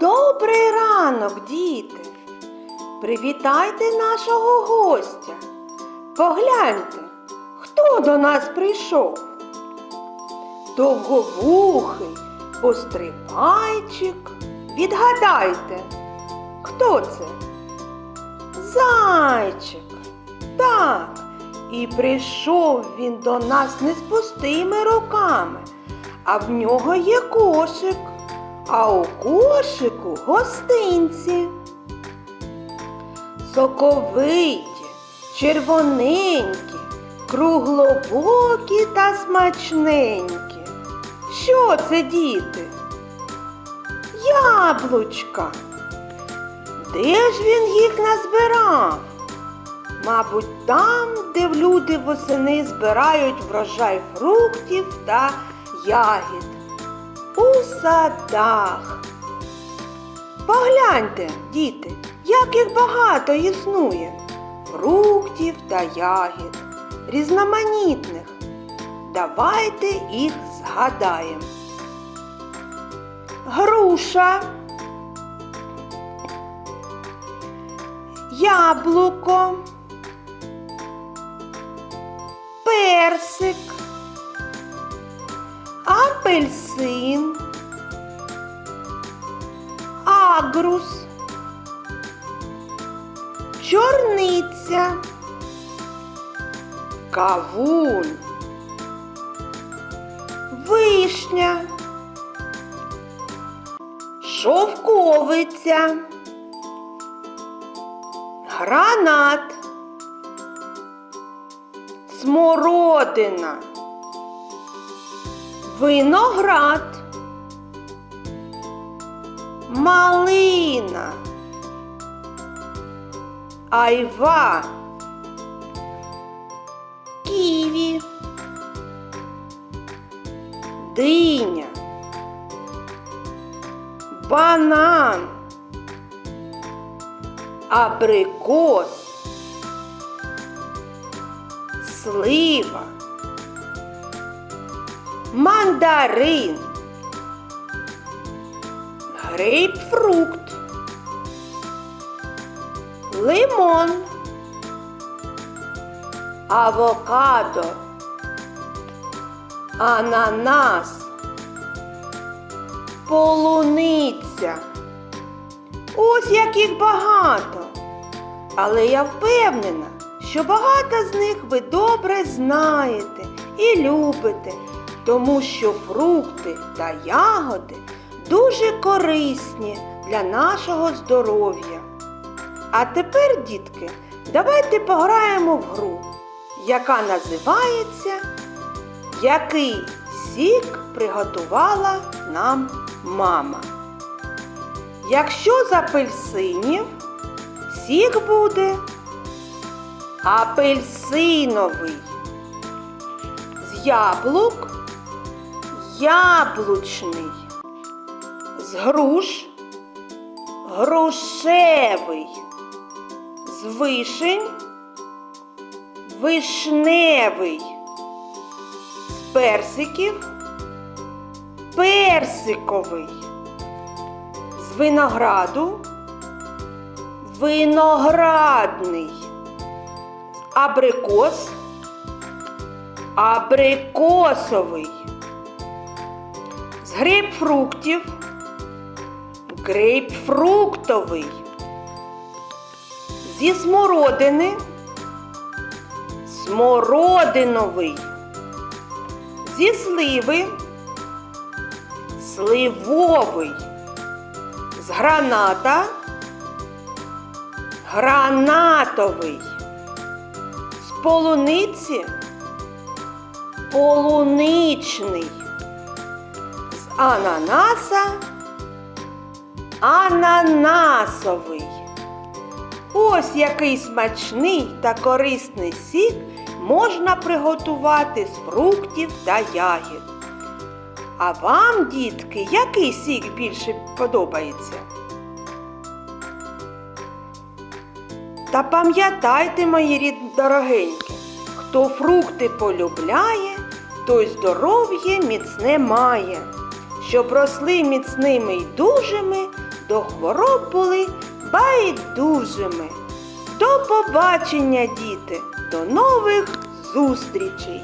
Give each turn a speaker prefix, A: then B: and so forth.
A: Добрий ранок, діти! Привітайте нашого гостя. Погляньте, хто до нас прийшов. Довговухий пострибайчик. Відгадайте, хто це? Зайчик. Так. І прийшов він до нас не з пустими руками, а в нього є кошик, а у кошику гостинці. Соковиті, червоненькі, круглобокі та смачненькі. Що це, діти? Яблучка. Де ж він їх назбирав? Мабуть, там, де люди восени збирають врожай фруктів та ягід. У садах. Погляньте, діти, як їх багато існує. Фруктів та ягід, різноманітних. Давайте їх згадаємо. Груша. Яблуко. Персик. Апельсин. Агрус. Чорниця. Кавун. Вишня. Шовковиця. Гранат. Смородина. Виноград. Малина. Айва. Ківі. Диня. Банан. Абрикос. Слива. Мандарин. Грейпфрукт. Лимон. Авокадо. Ананас. Полуниця. Ось яких багато. Але я впевнена, що багато з них ви добре знаєте і любите, тому що фрукти та ягоди дуже корисні для нашого здоров'я. А тепер, дітки, давайте пограємо в гру, яка називається Який сік приготувала нам мама. Якщо з апельсинів, сік буде апельсиновий. З яблук яблучний. З груш грушевий. З вишень вишневий. З персиків персиковий. З винограду виноградний. Абрикос абрикосовий. З грейпфруктів грейпфруктовий. Зі смородини смородиновий. Зі сливи сливовий. З граната гранатовий. З полуниці полуничний. Ананаса ананасовий. Ось який смачний та корисний сік можна приготувати з фруктів та ягід. А вам, дітки, який сік більше подобається? Та пам'ятайте, мої рід дорогенькі, хто фрукти полюбляє, той здоров'я міцне має. Щоб росли міцними й дужими, до хвороб були байдужими. До побачення, діти, до нових зустрічей!